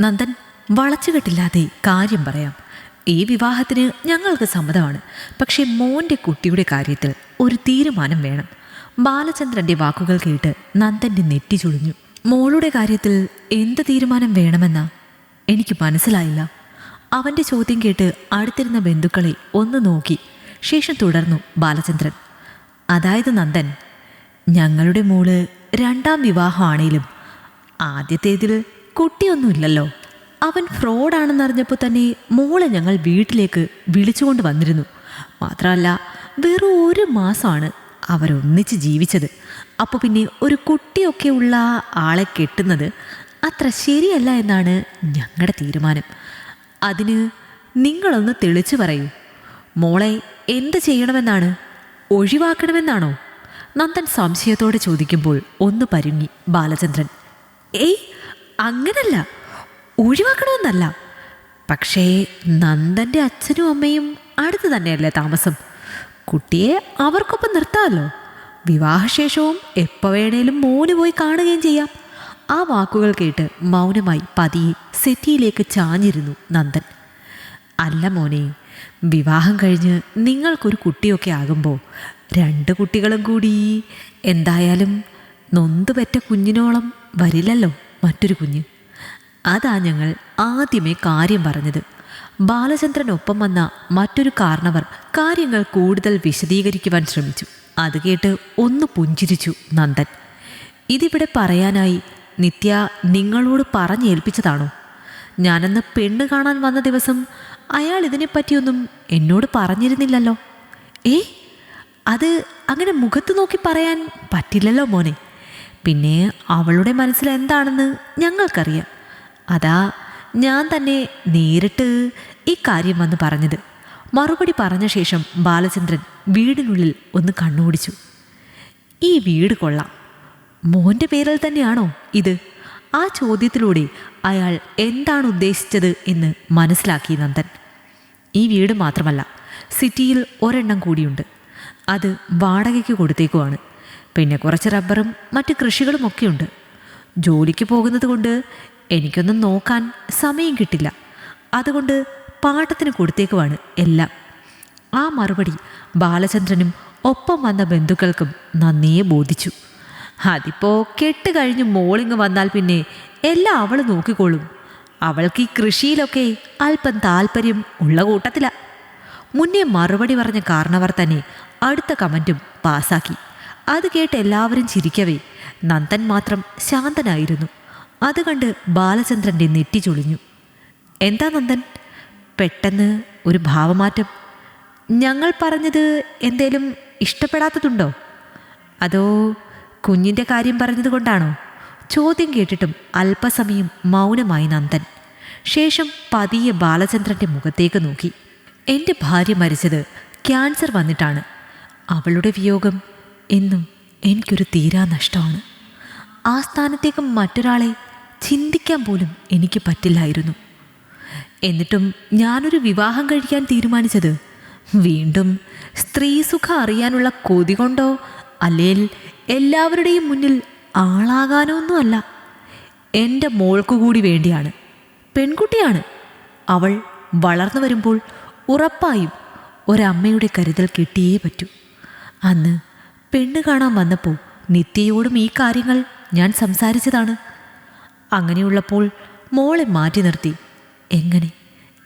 നന്ദൻ വളച്ചുകെട്ടില്ലാതെ കാര്യം പറയാം. ഈ വിവാഹത്തിന് ഞങ്ങൾക്ക് സമ്മതമാണ്. പക്ഷേ മോന്റെ കുട്ടിയുടെ കാര്യത്തിൽ ഒരു തീരുമാനം വേണം. ബാലചന്ദ്രന്റെ വാക്കുകൾ കേട്ട് നന്ദന്റെ നെറ്റി ചുളിഞ്ഞു. മോളുടെ കാര്യത്തിൽ എന്ത് തീരുമാനം വേണമെന്ന? എനിക്ക് മനസ്സിലായില്ല. അവന്റെ ചോദ്യം കേട്ട് അടുത്തിരുന്ന ബന്ധുക്കളെ ഒന്ന് നോക്കി. ശേഷം തുടർന്നു ബാലചന്ദ്രൻ. അതായത് നന്ദൻ ഞങ്ങളുടെ മോൾ രണ്ടാം വിവാഹമാണേലും ആദ്യത്തേതിൽ കുട്ടിയൊന്നുമില്ലല്ലോ. അവൻ ഫ്രോഡാണെന്നറിഞ്ഞപ്പോൾ തന്നെ മോളെ ഞങ്ങൾ വീട്ടിലേക്ക് വിളിച്ചുകൊണ്ട് വന്നിരുന്നു. മാത്രമല്ല വെറും ഒരു മാസമാണ് അവരൊന്നിച്ച് ജീവിച്ചത്. അപ്പോൾ പിന്നെ ഒരു കുട്ടിയൊക്കെ ഉള്ള ആളെ കെട്ടുന്നത് അത്ര ശരിയല്ല എന്നാണ് ഞങ്ങളുടെ തീരുമാനം. അതിന് നിങ്ങളൊന്ന് തെളിച്ചു പറയൂ. മോളെ എന്ത് ചെയ്യണമെന്നാണ്? ഒഴിവാക്കണമെന്നാണോ? നന്ദൻ സംശയത്തോടെ ചോദിക്കുമ്പോൾ ഒന്ന് പരുങ്ങി ബാലചന്ദ്രൻ. ഏയ് അങ്ങനല്ല. ഒഴിവാക്കണമെന്നല്ല. പക്ഷേ നന്ദന്റെ അച്ഛനും അമ്മയും അടുത്ത് തന്നെയല്ലേ താമസം. കുട്ടിയെ അവർക്കൊപ്പം നിർത്താമല്ലോ. വിവാഹശേഷവും എപ്പോൾ വേണേലും മോന് പോയി കാണുകയും ചെയ്യാം. ആ വാക്കുകൾ കേട്ട് മൗനമായി പതിയെ സെറ്റിയിലേക്ക് ചാഞ്ഞിരുന്നു നന്ദൻ. അല്ല മോനെ വിവാഹം കഴിഞ്ഞ് നിങ്ങൾക്കൊരു കുട്ടിയൊക്കെ ആകുമ്പോൾ രണ്ട് കുട്ടികളും കൂടി എന്തായാലും നൊന്ത് പെറ്റ കുഞ്ഞിനോളം വരില്ലല്ലോ. മറ്റൊരു കുഞ്ഞ്. അതാ ഞങ്ങൾ ആദ്യമേ കാര്യം പറഞ്ഞത്. ബാലചന്ദ്രനൊപ്പം വന്ന മറ്റൊരു കാരണവർ കാര്യങ്ങൾ കൂടുതൽ വിശദീകരിക്കുവാൻ ശ്രമിച്ചു. അത് കേട്ട് ഒന്ന് പുഞ്ചിരിച്ചു നന്ദൻ. ഇതിവിടെ പറയാനായി നിത്യ നിങ്ങളോട് പറഞ്ഞേൽപ്പിച്ചതാണോ? ഞാനന്ന് പെണ്ണ് കാണാൻ വന്ന ദിവസം അയാൾ ഇതിനെപ്പറ്റിയൊന്നും എന്നോട് പറഞ്ഞിരുന്നില്ലല്ലോ. ഏ അത് അങ്ങനെ മുഖത്ത് നോക്കി പറയാൻ പറ്റില്ലല്ലോ മോനെ. പിന്നെ അവളുടെ മനസ്സിൽ എന്താണെന്ന് ഞങ്ങൾക്കറിയാം. അതാ ഞാൻ തന്നെ നേരിട്ട് ഈ കാര്യം വന്ന് പറഞ്ഞത്. മറുപടി പറഞ്ഞ ശേഷം ബാലചന്ദ്രൻ വീടിനുള്ളിൽ ഒന്ന് കണ്ണോടിച്ചു. ഈ വീട് കൊള്ളാം. മോന്റെ പേരിൽ തന്നെയാണോ ഇത്? ആ ചോദ്യത്തിലൂടെ അയാൾ എന്താണ് ഉദ്ദേശിച്ചത് എന്ന് മനസ്സിലാക്കി നന്ദൻ. ഈ വീട് മാത്രമല്ല സിറ്റിയിൽ ഒരെണ്ണം കൂടിയുണ്ട്. അത് വാടകയ്ക്ക് കൊടുത്തേക്കുവാണ്. പിന്നെ കുറച്ച് റബ്ബറും മറ്റ് കൃഷികളും ഒക്കെയുണ്ട്. ജോലിക്ക് പോകുന്നത് കൊണ്ട് എനിക്കൊന്നും നോക്കാൻ സമയം കിട്ടില്ല. അതുകൊണ്ട് പാട്ടത്തിന് കൊടുത്തേക്കുവാണ് എല്ലാം. ആ മറുപടി ബാലചന്ദ്രനും ഒപ്പം വന്ന ബന്ധുക്കൾക്കും നന്നേ ബോധിച്ചു. അതിപ്പോ കെട്ട് കഴിഞ്ഞ് മോളിങ് വന്നാൽ പിന്നെ എല്ലാം അവൾ നോക്കിക്കോളും. അവൾക്ക് ഈ കൃഷിയിലൊക്കെ അല്പം താല്പര്യം ഉള്ള കൂട്ടത്തില. മുന്നേ മറുപടി പറഞ്ഞ കാരണവർ തന്നെ അടുത്ത കമന്റും പാസാക്കി. അത് കേട്ട് എല്ലാവരും ചിരിക്കവേ. നന്ദൻ മാത്രം ശാന്തനായിരുന്നു. അത് കണ്ട് ബാലചന്ദ്രന്റെ നെറ്റി ചൊളിഞ്ഞു. എന്താ നന്ദൻ? പെട്ടെന്ന് ഒരു ഭാവമാറ്റം. ഞങ്ങൾ പറഞ്ഞത് എന്തേലും ഇഷ്ടപ്പെടാത്തതുണ്ടോ? അതോ കുഞ്ഞിന്റെ കാര്യം പറഞ്ഞത് കൊണ്ടാണോ? ചോദ്യം കേട്ടിട്ടും അല്പസമയം മൗനമായി നന്ദൻ. ശേഷം പതിയെ ബാലചന്ദ്രന്റെ മുഖത്തേക്ക് നോക്കി. എന്റെ ഭാര്യ മരിച്ചത് ക്യാൻസർ വന്നിട്ടാണ്. അവളുടെ വിയോഗം എന്നും എനിക്കൊരു തീരാ നഷ്ടമാണ്. ആ സ്ഥാനത്തേക്ക് മറ്റൊരാളെ ചിന്തിക്കാൻ പോലും എനിക്ക് പറ്റില്ലായിരുന്നു. എന്നിട്ടും ഞാനൊരു വിവാഹം കഴിക്കാൻ തീരുമാനിച്ചത് വീണ്ടും സ്ത്രീ സുഖം അറിയാനുള്ള കൊതി കൊണ്ടോ അല്ലെങ്കിൽ എല്ലാവരുടെയും മുന്നിൽ ആളാകാനോ ഒന്നുമല്ല എന്റെ മോൾക്കുകൂടി വേണ്ടിയാണ്. പെൺകുട്ടിയാണ്. അവൾ വളർന്നു വരുമ്പോൾ ഉറപ്പായും ഒരമ്മയുടെ കരുതൽ കിട്ടിയേ പറ്റൂ. അന്ന് പെണ്ണ് കാണാൻ വന്നപ്പോൾ നിത്യയോടും ഈ കാര്യങ്ങൾ ഞാൻ സംസാരിച്ചതാണ്. അങ്ങനെയുള്ളപ്പോൾ മോളെ മാറ്റി നിർത്തി. എങ്ങനെ?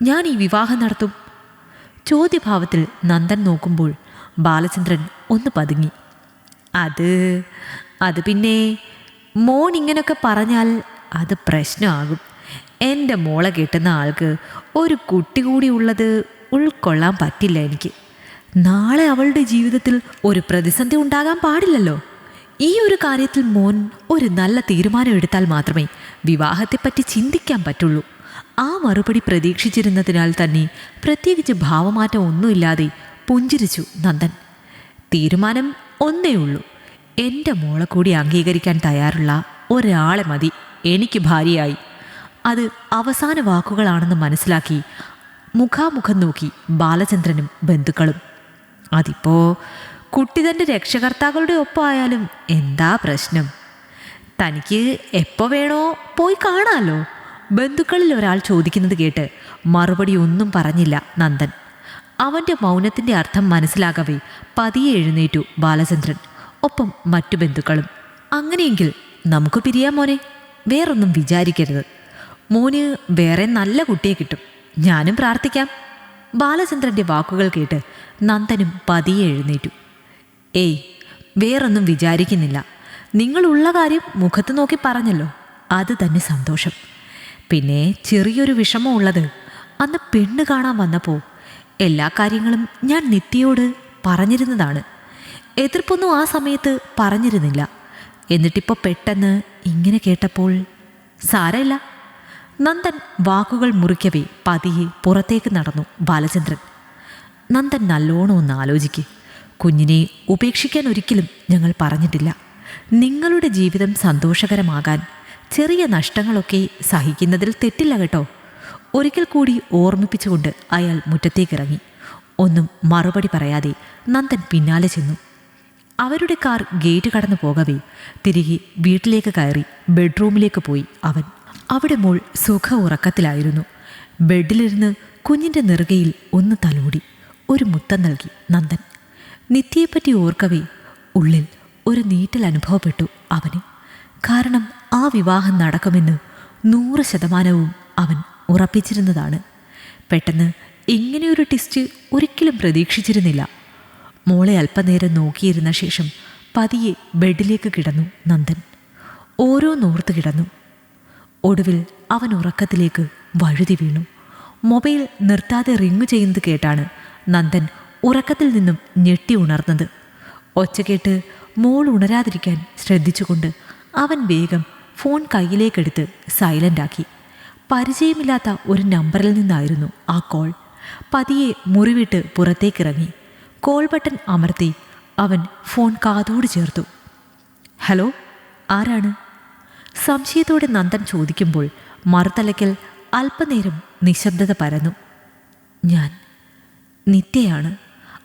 ഞാൻ ഈ വിവാഹം നടത്തും? ചോദ്യഭാവത്തിൽ നന്ദൻ നോക്കുമ്പോൾ ബാലചന്ദ്രൻ ഒന്ന് പതുങ്ങി. അത് അത് പിന്നെ മോൻ ഇങ്ങനൊക്കെ പറഞ്ഞാൽ അത് പ്രശ്നമാകും. എന്റെ മോളെ കെട്ടുന്ന ആൾക്ക് ഒരു കുട്ടി കൂടി ഉള്ളത് ഉൾക്കൊള്ളാൻ പറ്റില്ല എനിക്ക്. നാളെ അവളുടെ ജീവിതത്തിൽ ഒരു പ്രതിസന്ധി ഉണ്ടാകാൻ പാടില്ലല്ലോ. ഈ ഒരു കാര്യത്തിൽ മോൻ ഒരു നല്ല തീരുമാനം എടുത്താൽ മാത്രമേ വിവാഹത്തെപ്പറ്റി ചിന്തിക്കാൻ പറ്റുള്ളൂ. ആ മറുപടി പ്രതീക്ഷിച്ചിരുന്നതിനാൽ തന്നെ പ്രത്യേകിച്ച് ഭാവമാറ്റം ഒന്നുമില്ലാതെ പുഞ്ചിരിച്ചു നന്ദൻ. തീരുമാനം ഒന്നേ ഉള്ളൂ. എന്റെ മോളെ കൂടി അംഗീകരിക്കാൻ തയ്യാറുള്ള ഒരാളെ മതി. എനിക്ക് ഭാര്യയായി. അത് അവസാന വാക്കുകളാണെന്ന് മനസ്സിലാക്കി മുഖാമുഖം നോക്കി ബാലചന്ദ്രനും ബന്ധുക്കളും അതിപ്പോ കുട്ടി തന്റെ രക്ഷകർത്താക്കളുടെ ഒപ്പമായാലും എന്താ പ്രശ്നം? തനിക്ക് എപ്പോൾ വേണോ പോയി കാണാമല്ലോ ബന്ധുക്കളിൽ ഒരാൾ ചോദിക്കുന്നത് കേട്ട് മറുപടി ഒന്നും പറഞ്ഞില്ല നന്ദൻ. അവന്റെ മൗനത്തിന്റെ അർത്ഥം മനസ്സിലാകവേ പതിയെ എഴുന്നേറ്റു ബാലചന്ദ്രൻ ഒപ്പം മറ്റു ബന്ധുക്കളും. അങ്ങനെയെങ്കിൽ നമുക്ക് പിരിയാം മോനെ വേറൊന്നും വിചാരിക്കരുത്. മോന് വേറെ നല്ല കുട്ടിയെ കിട്ടും. ഞാനും പ്രാർത്ഥിക്കാം. ബാലചന്ദ്രന്റെ വാക്കുകൾ കേട്ട് നന്ദനും പതിയെ എഴുന്നേറ്റു. ഏയ് വേറൊന്നും വിചാരിക്കുന്നില്ല. നിങ്ങളുള്ള കാര്യം മുഖത്ത് നോക്കി പറഞ്ഞല്ലോ. അത് തന്നെ സന്തോഷം. പിന്നെ ചെറിയൊരു വിഷമമുള്ളത് അന്ന് പെണ്ണ് കാണാൻ വന്നപ്പോൾ എല്ലാ കാര്യങ്ങളും ഞാൻ നിത്യയോട് പറഞ്ഞിരുന്നതാണ്. എതിർപ്പൊന്നും ആ സമയത്ത് പറഞ്ഞിരുന്നില്ല. എന്നിട്ടിപ്പോൾ പെട്ടെന്ന് ഇങ്ങനെ കേട്ടപ്പോൾ സാരമില്ല. നന്ദൻ വാക്കുകൾ മുറിക്കവേ പതിയെ പുറത്തേക്ക് നടന്നു ബാലചന്ദ്രൻ. നന്ദൻ നല്ലോണം ഒന്ന് ആലോചിക്ക്. കുഞ്ഞിനെ ഉപേക്ഷിക്കാൻ ഒരിക്കലും ഞങ്ങൾ പറഞ്ഞിട്ടില്ല. നിങ്ങളുടെ ജീവിതം സന്തോഷകരമാകാൻ ചെറിയ നഷ്ടങ്ങളൊക്കെ സഹിക്കുന്നതിൽ തെറ്റില്ല കേട്ടോ. ഒരിക്കൽ കൂടി ഓർമ്മിപ്പിച്ചുകൊണ്ട് അയാൾ മുറ്റത്തേക്കിറങ്ങി. ഒന്നും മറുപടി പറയാതെ നന്ദൻ പിന്നാലെ ചെന്നു. അവരുടെ കാർ ഗേറ്റ് കടന്നു പോകവേ തിരികെ വീട്ടിലേക്ക് കയറി ബെഡ്റൂമിലേക്ക് പോയി അവൻ. അവിടെ മോൾ സുഖ ഉറക്കത്തിലായിരുന്നു ബെഡിലിരുന്ന് കുഞ്ഞിന്റെ നെറുകയിൽ ഒന്ന് തലോടി ഒരു മുത്തം നൽകി നന്ദൻ നിത്യയെപ്പറ്റി ഓർക്കവേ ഉള്ളിൽ ഒരു നീറ്റൽ അനുഭവപ്പെട്ടു അവന്. കാരണം ആ വിവാഹം നടക്കുമെന്ന് നൂറ് ശതമാനവും അവൻ ഉറപ്പിച്ചിരുന്നതാണ്. പെട്ടെന്ന് ഇങ്ങനെയൊരു ടിസ്റ്റ് ഒരിക്കലും പ്രതീക്ഷിച്ചിരുന്നില്ല. മോളെ അല്പനേരം നോക്കിയിരുന്ന ശേഷം പതിയെ ബെഡിലേക്ക് കിടന്നു നന്ദൻ. ഓരോ ഓരോന്നോർത്ത് കിടന്നു. ഒടുവിൽ അവൻ ഉറക്കത്തിലേക്ക് വഴുതി വീണു. മൊബൈൽ നിർത്താതെ റിങ് ചെയ്യുന്നത് കേട്ടാണ് നന്ദൻ ഉറക്കത്തിൽ നിന്നും ഞെട്ടി ഉണർന്നത്. ഒച്ച കേട്ട് മോൾ ഉണരാതിരിക്കാൻ ശ്രദ്ധിച്ചുകൊണ്ട് അവൻ വേഗം ഫോൺ കയ്യിലേക്കെടുത്ത് സൈലന്റാക്കി പരിചയമില്ലാത്ത ഒരു നമ്പറിൽ നിന്നായിരുന്നു ആ കോൾ. പതിയെ മുറിവിട്ട് പുറത്തേക്കിറങ്ങി. കോൾ ബട്ടൺ അമർത്തി അവൻ ഫോൺ കാതോട് ചേർത്തു. ഹലോ ആരാണ്? സംശയത്തോടെ നന്ദൻ ചോദിക്കുമ്പോൾ മറുതലയ്ക്കൽ അല്പനേരം നിശബ്ദത പരന്നു. ഞാൻ നിത്യയാണ്.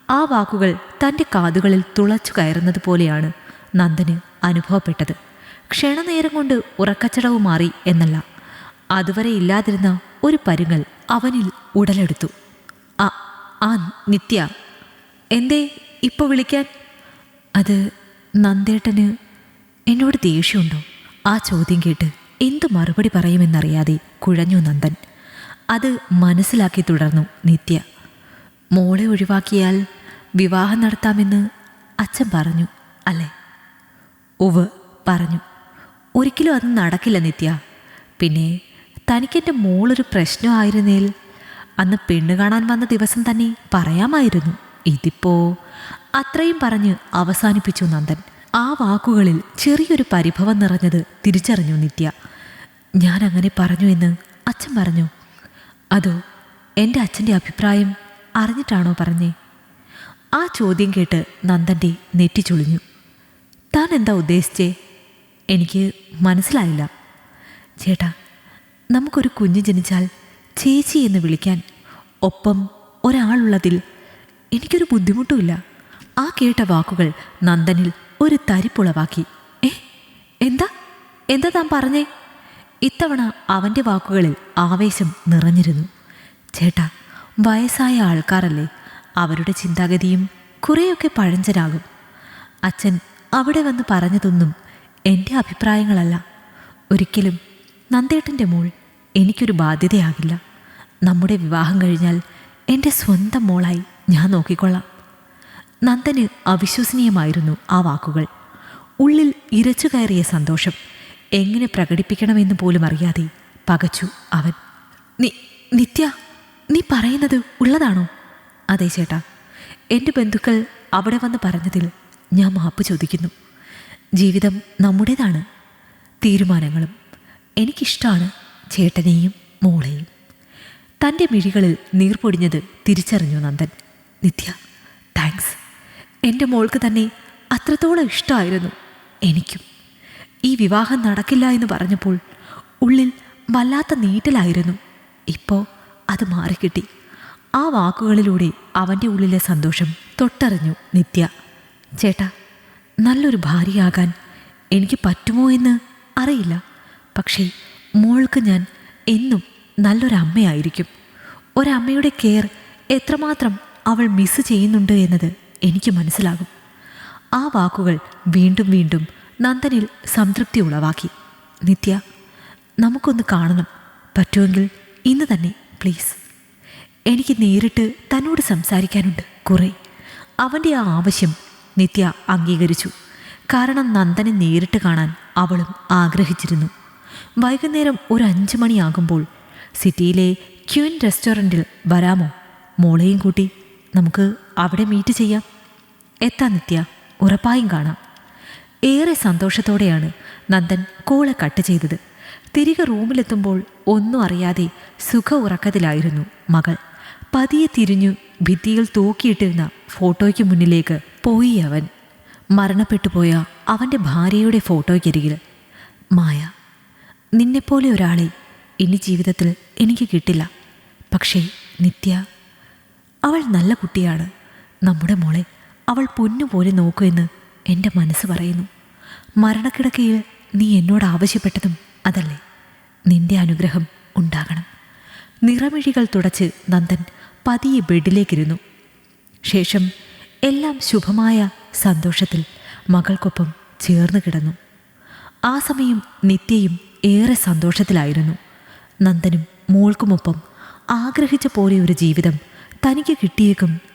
ആ വാക്കുകൾ തന്റെ കാതുകളിൽ തുളച്ചു കയറുന്നത് പോലെയാണ് നന്ദന് അനുഭവപ്പെട്ടത്. ക്ഷണനേരം കൊണ്ട് ഉറക്കച്ചടവ് മാറി എന്നല്ല. അതുവരെ ഇല്ലാതിരുന്ന ഒരു പരുങ്ങൽ അവനിൽ ഉടലെടുത്തു. ആ ആ നിത്യ. എന്തേ ഇപ്പോൾ വിളിക്കാൻ? അത് നന്ദേട്ടന് എന്നോട് ദേഷ്യമുണ്ടോ? ആ ചോദ്യം കേട്ട് എന്തു മറുപടി പറയുമെന്നറിയാതെ കുഴഞ്ഞു നന്ദൻ. അത് മനസ്സിലാക്കി തുടർന്നു നിത്യ. മോളെ ഒഴിവാക്കിയാൽ വിവാഹം നടത്താമെന്ന് അച്ഛൻ പറഞ്ഞു അല്ലേ? ഉവ് പറഞ്ഞു ഒരിക്കലും അത് നടക്കില്ല നിത്യ. പിന്നെ തനിക്കെന്റെ മോളൊരു പ്രശ്നമായിരുന്നേൽ അന്ന് പെണ്ണ് കാണാൻ വന്ന ദിവസം തന്നെ പറയാമായിരുന്നു. ഇതിപ്പോ അത്രയും പറഞ്ഞ് അവസാനിപ്പിച്ചു നന്ദൻ. ആ വാക്കുകളിൽ ചെറിയൊരു പരിഭവം നിറഞ്ഞത് തിരിച്ചറിഞ്ഞു നിത്യ. ഞാൻ അങ്ങനെ പറഞ്ഞു എന്ന് അച്ഛൻ പറഞ്ഞു. അതോ എന്റെ അച്ഛന്റെ അഭിപ്രായം അറിഞ്ഞിട്ടാണോ പറഞ്ഞേ? ആ ചോദ്യം കേട്ട് നന്ദന്റെ നെറ്റിച്ചൊളിഞ്ഞു ചുളിഞ്ഞു. താൻ എന്താ ഉദ്ദേശിച്ചേ? എനിക്ക് മനസ്സിലായില്ല. ചേട്ടാ നമുക്കൊരു കുഞ്ഞ് ജനിച്ചാൽ ചേച്ചി എന്ന് വിളിക്കാൻ ഒപ്പം ഒരാളുള്ളതിൽ എനിക്കൊരു ബുദ്ധിമുട്ടുമില്ല. ആ കേട്ട വാക്കുകൾ നന്ദനിൽ ഒരു തരിപ്പുളവാക്കി. ഏ എന്താ? എന്താ താൻ പറഞ്ഞേ? ഇത്തവണ അവന്റെ വാക്കുകളിൽ ആവേശം നിറഞ്ഞിരുന്നു. ചേട്ടാ വയസ്സായ ആൾക്കാരല്ലേ? അവരുടെ ചിന്താഗതിയും കുറേയൊക്കെ പഴഞ്ചരാകും. അച്ഛൻ അവിടെ വന്ന് പറഞ്ഞതൊന്നും എന്റെ അഭിപ്രായങ്ങളല്ല. ഒരിക്കലും നന്ദേട്ടന്റെ മോൾ എനിക്കൊരു ബാധ്യതയാകില്ല. നമ്മുടെ വിവാഹം കഴിഞ്ഞാൽ എന്റെ സ്വന്തം മോളായി ഞാൻ നോക്കിക്കൊള്ളാം. നന്ദന് അവിശ്വസനീയമായിരുന്നു ആ വാക്കുകൾ. ഉള്ളിൽ ഇരച്ചു കയറിയ സന്തോഷം. എങ്ങനെ പ്രകടിപ്പിക്കണമെന്ന് പോലും അറിയാതെ പകച്ചു അവൻ. നി നിത്യ നീ പറയുന്നത് ഉള്ളതാണോ? അതെ ചേട്ടാ. എന്റെ ബന്ധുക്കൾ അവിടെ വന്ന് പറഞ്ഞതിൽ ഞാൻ മാപ്പ് ചോദിക്കുന്നു. ജീവിതം നമ്മുടേതാണ്. തീരുമാനങ്ങളും എനിക്കിഷ്ടമാണ് ചേട്ടനെയും മോളെയും. തന്റെ മിഴികളിൽ നീർപൊടിഞ്ഞത് തിരിച്ചറിഞ്ഞു നന്ദൻ. നിത്യ താങ്ക്സ്. എന്റെ മോൾക്ക് തന്നെ അത്രത്തോളം ഇഷ്ടമായിരുന്നു എനിക്കും. ഈ വിവാഹം നടക്കില്ല എന്ന് പറഞ്ഞപ്പോൾ ഉള്ളിൽ വല്ലാത്ത നീറ്റലായിരുന്നു. ഇപ്പോൾ അത് മാറിക്കിട്ടി. ആ വാക്കുകളിലൂടെ അവന്റെ ഉള്ളിലെ സന്തോഷം തൊട്ടറിഞ്ഞു നിത്യ. ചേട്ടാ നല്ലൊരു ഭാര്യയാകാൻ എനിക്ക് പറ്റുമോ എന്ന് അറിയില്ല. പക്ഷേ മോൾക്ക് ഞാൻ എന്നും നല്ലൊരമ്മയായിരിക്കും ഒരമ്മയുടെ കെയർ എത്രമാത്രം അവൾ മിസ് ചെയ്യുന്നുണ്ട് എന്നത് എനിക്ക് മനസ്സിലാകും. ആ വാക്കുകൾ വീണ്ടും വീണ്ടും നന്ദനിൽ സംതൃപ്തി ഉളവാക്കി. നിത്യ നമുക്കൊന്ന് കാണണം. പറ്റുമെങ്കിൽ ഇന്ന് തന്നെ പ്ലീസ്. എനിക്ക് നേരിട്ട് തന്നോട് സംസാരിക്കാനുണ്ട് കുറേ. അവന്റെ ആ ആവശ്യം നിത്യ അംഗീകരിച്ചു. കാരണം നന്ദനെ നേരിട്ട് കാണാൻ അവളും ആഗ്രഹിച്ചിരുന്നു. വൈകുന്നേരം ഒരു അഞ്ച് മണിയാകുമ്പോൾ സിറ്റിയിലെ ക്യൂൻ റെസ്റ്റോറന്റിൽ വരാമോ? മോളെയും കൂട്ടി നമുക്ക് അവിടെ മീറ്റ് ചെയ്യാം. എത്താ നിത്യ ഉറപ്പായും കാണാം. ഏറെ സന്തോഷത്തോടെയാണ് നന്ദൻ കോളെ കട്ട് ചെയ്തത്. തിരികെ റൂമിലെത്തുമ്പോൾ ഒന്നും അറിയാതെ സുഖ ഉറക്കത്തിലായിരുന്നു മകൾ. പതിയെ തിരിഞ്ഞു ഭിത്തിയിൽ തൂക്കിയിട്ടിരുന്ന ഫോട്ടോയ്ക്ക് മുന്നിലേക്ക് പോയി അവൻ. മരണപ്പെട്ടുപോയ അവന്റെ ഭാര്യയുടെ ഫോട്ടോയ്ക്കരികിൽ മായ നിന്നെപ്പോലെ ഒരാളെ ഇനി ജീവിതത്തിൽ എനിക്ക് കിട്ടില്ല. പക്ഷേ നിത്യ അവൾ നല്ല കുട്ടിയാണ്. നമ്മുടെ മോളെ അവൾ പൊന്നുപോലെ നോക്കുമെന്ന് എന്റെ മനസ്സ് പറയുന്നു. മരണക്കിടക്കയിൽ നീ എന്നോട് ആവശ്യപ്പെട്ടതും അതല്ലേ. നിന്റെ അനുഗ്രഹം ഉണ്ടാകണം. നിറമിഴികൾ തുടച്ച് നന്ദൻ പതിയെ ബെഡിലേക്കിരുന്നു. ശേഷം എല്ലാം ശുഭമായ സന്തോഷത്തിൽ മകൾക്കൊപ്പം ചേർന്ന് കിടന്നു. ആ സമയം നിത്യയും ഏറെ സന്തോഷത്തിലായിരുന്നു. നന്ദനും മോൾക്കുമൊപ്പം ആഗ്രഹിച്ച പോലെ ഒരു ജീവിതം തനിക്ക് കിട്ടിയേക്കും